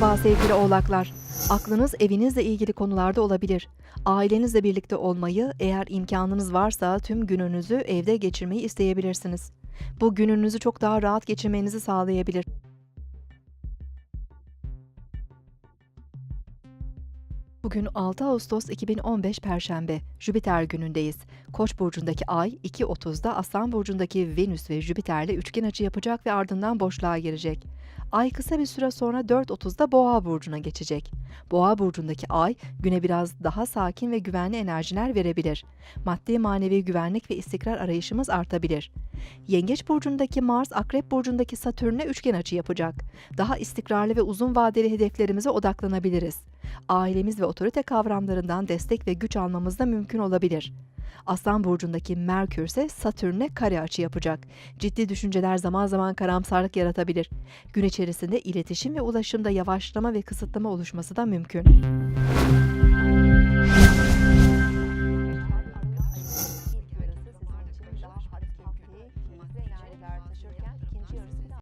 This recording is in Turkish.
Merhaba sevgili oğlaklar. Aklınız evinizle ilgili konularda olabilir. Ailenizle birlikte olmayı, eğer imkanınız varsa tüm gününüzü evde geçirmeyi isteyebilirsiniz. Bu gününüzü çok daha rahat geçirmenizi sağlayabilir. Bugün 6 Ağustos 2015 Perşembe, Jüpiter günündeyiz. Koç burcundaki Ay 2.30'da Aslan burcundaki Venüs ve Jüpiter'le üçgen açı yapacak ve ardından boşluğa girecek. Ay kısa bir süre sonra 4.30'da Boğa burcuna geçecek. Boğa burcundaki Ay güne biraz daha sakin ve güvenli enerjiler verebilir. Maddi manevi güvenlik ve istikrar arayışımız artabilir. Yengeç burcundaki Mars, Akrep burcundaki Satürn'e üçgen açı yapacak. Daha istikrarlı ve uzun vadeli hedeflerimize odaklanabiliriz. Ailemiz ve otorite kavramlarından destek ve güç almamız da mümkün olabilir. Aslan burcundaki Merkür ise Satürn'e kare açı yapacak. Ciddi düşünceler zaman zaman karamsarlık yaratabilir. Gün içerisinde iletişim ve ulaşımda yavaşlama ve kısıtlama oluşması da mümkün.